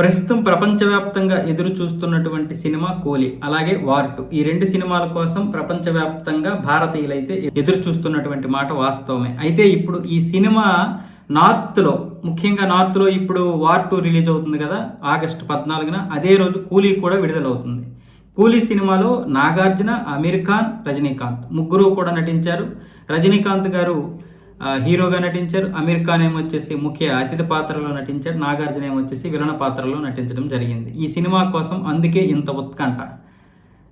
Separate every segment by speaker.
Speaker 1: ప్రస్తుతం ప్రపంచవ్యాప్తంగా ఎదురు చూస్తున్నటువంటి సినిమా కోలి అలాగే వార్టు. ఈ రెండు సినిమాల కోసం ప్రపంచవ్యాప్తంగా భారతీయులైతే ఎదురు చూస్తున్నటువంటి మాట వాస్తవమే. అయితే ఇప్పుడు ఈ సినిమా నార్త్లో ముఖ్యంగా నార్త్లో ఇప్పుడు వార్ టూ రిలీజ్ అవుతుంది కదా ఆగస్టు పద్నాలుగున అదే రోజు కూలీ కూడా విడుదలవుతుంది. కూలీ సినిమాలో నాగార్జున అమీర్ ఖాన్ రజనీకాంత్ ముగ్గురు కూడా నటించారు. రజనీకాంత్ గారు హీరోగా నటించారు. అమీర్ ఖాన్ ఏమొచ్చేసి ముఖ్య అతిథి పాత్రలో నటించారు. నాగార్జున ఏమొచ్చేసి విలన పాత్రలో నటించడం జరిగింది. ఈ సినిమా కోసం అందుకే ఇంత ఉత్కంఠ.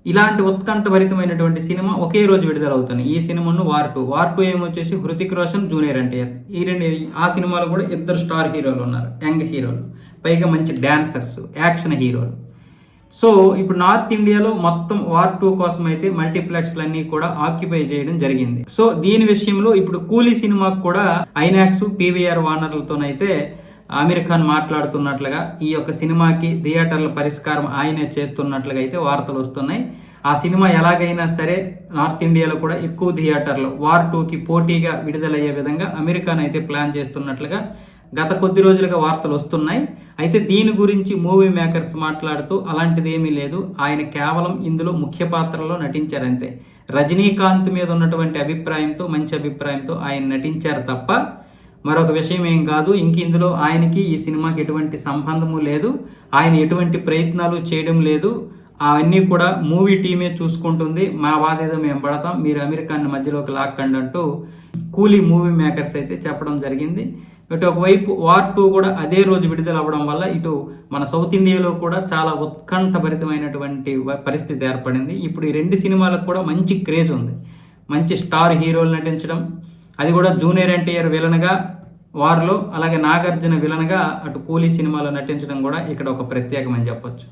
Speaker 1: ఇలాంటి ఉత్కంఠభరితమైనటువంటి సినిమా ఒకే రోజు విడుదలవుతుంది. ఈ సినిమాను వార్ టూ. వార్ టూ ఏమొచ్చేసి హృతిక్ రోషన్ జూనియర్ ఎన్టీఆర్. ఈ రెండు ఆ సినిమాలో కూడా ఇద్దరు స్టార్ హీరోలు ఉన్నారు. యంగ్ హీరోలు. పైగా మంచి డాన్సర్స్ యాక్షన్ హీరోలు. సో ఇప్పుడు నార్త్ ఇండియాలో మొత్తం వార్ టూ కోసం అయితే మల్టీప్లెక్స్లన్నీ కూడా ఆక్యుపై చేయడం జరిగింది. సో దీని విషయంలో ఇప్పుడు కూలీ సినిమాకు కూడా ఐనాక్స్ పీవీఆర్ వానర్లతోనైతే ఆమీర్ ఖాన్ మాట్లాడుతున్నట్లుగా ఈ యొక్క సినిమాకి థియేటర్ల పరిష్కారం ఆయనే చేస్తున్నట్లుగా అయితే వార్తలు వస్తున్నాయి. ఆ సినిమా ఎలాగైనా సరే నార్త్ ఇండియాలో కూడా ఎక్కువ థియేటర్లు వార్ టూకి పోటీగా విడుదలయ్యే విధంగా అమెరికాన్ అయితే ప్లాన్ చేస్తున్నట్లుగా గత కొద్ది రోజులుగా వార్తలు వస్తున్నాయి. అయితే దీని గురించి మూవీ మేకర్స్ మాట్లాడుతూ అలాంటిది ఏమీ లేదు. ఆయన కేవలం ఇందులో ముఖ్య పాత్రలో నటించారంతే. రజనీకాంత్ మీద ఉన్నటువంటి అభిప్రాయంతో మంచి అభిప్రాయంతో ఆయన నటించారు తప్ప మరొక విషయం ఏం కాదు. ఇంక ఇందులో ఆయనకి ఈ సినిమాకి ఎటువంటి సంబంధము లేదు. ఆయన ఎటువంటి ప్రయత్నాలు చేయడం లేదు. అవన్నీ కూడా మూవీ టీమే చూసుకుంటుంది. మా బాధ్యత మేము పడతాం. మీరు అమెరికాన్ని మధ్యలోకి లాక్కండి అంటూ కూలీ మూవీ మేకర్స్ అయితే చెప్పడం జరిగింది. ఇటు ఒకవైపు వార్ టూ కూడా అదే రోజు విడుదల అవ్వడం వల్ల ఇటు మన సౌత్ ఇండియాలో కూడా చాలా ఉత్కంఠభరితమైనటువంటి పరిస్థితి ఏర్పడింది. ఇప్పుడు ఈ రెండు సినిమాలకు కూడా మంచి క్రేజ్ ఉంది. మంచి స్టార్ హీరోలు నటించడం అది కూడా జూనియర్ ఎన్టీఆర్ విలన్గా వార్లో అలాగే నాగార్జున విలన్గా అటు కూలీ సినిమాలో నటించడం కూడా ఇక్కడ ఒక ప్రత్యేకమని చెప్పొచ్చు.